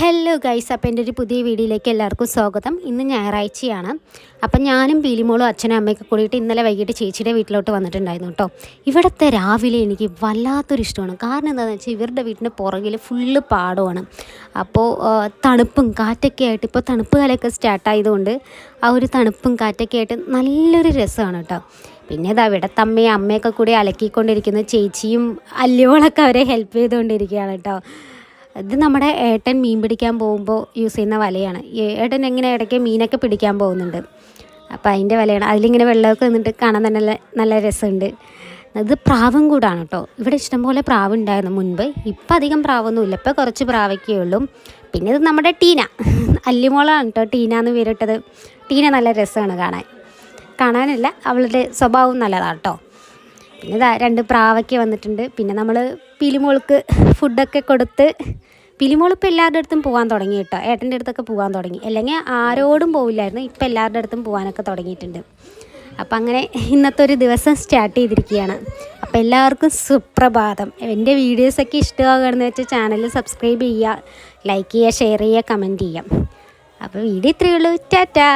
Hello guys അപ്പോൾ എന്റെ ഒരു പുതിയ വീഡിയോയിലേക്ക് എല്ലാവർക്കും സ്വാഗതം. ഇന്ന് ഞായറാഴ്ചയാണ്. അപ്പം ഞാനും പീലിമോളും അച്ഛനും അമ്മയൊക്കെ കൂടിയിട്ട് ഇന്നലെ വൈകിട്ട് ചേച്ചിയുടെ വീട്ടിലോട്ട് വന്നിട്ടുണ്ടായിരുന്നു കേട്ടോ. ഇവിടുത്തെ രാവിലെ എനിക്ക് വല്ലാത്തൊരു ഇഷ്ടമാണ്. കാരണം എന്താണെന്ന് വെച്ചാൽ ഇവരുടെ വീട്ടിന് പുറകിൽ ഫുള്ള് പാടമാണ്. അപ്പോൾ തണുപ്പും കാറ്റൊക്കെ ആയിട്ട് ഇപ്പോൾ തണുപ്പ് കാലമൊക്കെ സ്റ്റാർട്ടായതുകൊണ്ട് ആ ഒരു തണുപ്പും കാറ്റൊക്കെ ആയിട്ട് നല്ലൊരു രസമാണ് കേട്ടോ. പിന്നെ ഇതാ ഇവിടെ തമ്മയും അമ്മയൊക്കെ കൂടി അലക്കിക്കൊണ്ടിരിക്കുന്ന ചേച്ചിയും അല്ലുകളൊക്കെ അവരെ ഹെൽപ്പ് ചെയ്തുകൊണ്ടിരിക്കുകയാണ് കേട്ടോ. ഇത് നമ്മുടെ ഏട്ടൻ മീൻ പിടിക്കാൻ പോകുമ്പോൾ യൂസ് ചെയ്യുന്ന വലയാണ്. ഏട്ടൻ എങ്ങനെ ഇടയ്ക്ക് മീനൊക്കെ പിടിക്കാൻ പോകുന്നുണ്ട്. അപ്പോൾ അതിന്റെ വലയാണ്. അതിലിങ്ങനെ വെള്ളമൊക്കെ നിന്നിട്ട് കാണാൻ തന്നെ നല്ല നല്ല രസമുണ്ട്. ഇത് പ്രാവും കൂടാണ് കേട്ടോ. ഇവിടെ ഇഷ്ടംപോലെ പ്രാവ് ഉണ്ടായിരുന്നു മുൻപ്. ഇപ്പം അധികം പ്രാവൊന്നുമില്ല. ഇപ്പോൾ കുറച്ച് പ്രാവൊക്കെ ഉള്ളൂ. പിന്നെ ഇത് നമ്മുടെ ടീന. അല്ലിമോളാണ് കേട്ടോ ടീന എന്ന് പേരിട്ടത്. ടീന നല്ല രസമാണ് കാണാൻ. കാണാനല്ല അവളുടെ സ്വഭാവം നല്ലതാണ് കേട്ടോ. പിന്നെ രണ്ട് പ്രാവൊക്കെ വന്നിട്ടുണ്ട്. പിന്നെ നമ്മൾ പിലിമോൾക്ക് ഫുഡൊക്കെ കൊടുത്ത് പിലിമോളിപ്പോൾ എല്ലാവരുടെ അടുത്തും പോകാൻ തുടങ്ങി കേട്ടോ. ഏട്ടന്റെ അടുത്തൊക്കെ പോകാൻ തുടങ്ങി. അല്ലെങ്കിൽ ആരോടും പോവില്ലായിരുന്നു. ഇപ്പം എല്ലാവരുടെ അടുത്തും പോകാനൊക്കെ തുടങ്ങിയിട്ടുണ്ട്. അപ്പം അങ്ങനെ ഇന്നത്തെ ഒരു ദിവസം സ്റ്റാർട്ട് ചെയ്തിരിക്കുകയാണ്. അപ്പോൾ എല്ലാവർക്കും സുപ്രഭാതം. എന്റെ വീഡിയോസൊക്കെ ഇഷ്ടമാകുകയാണെന്ന് വെച്ചാൽ ചാനൽ സബ്സ്ക്രൈബ് ചെയ്യുക ലൈക്ക് ചെയ്യുക ഷെയർ ചെയ്യുക കമന്റ് ചെയ്യുക. അപ്പോൾ വീഡിയോ ഇത്രയേ ഉള്ളൂ. ടാറ്റാ.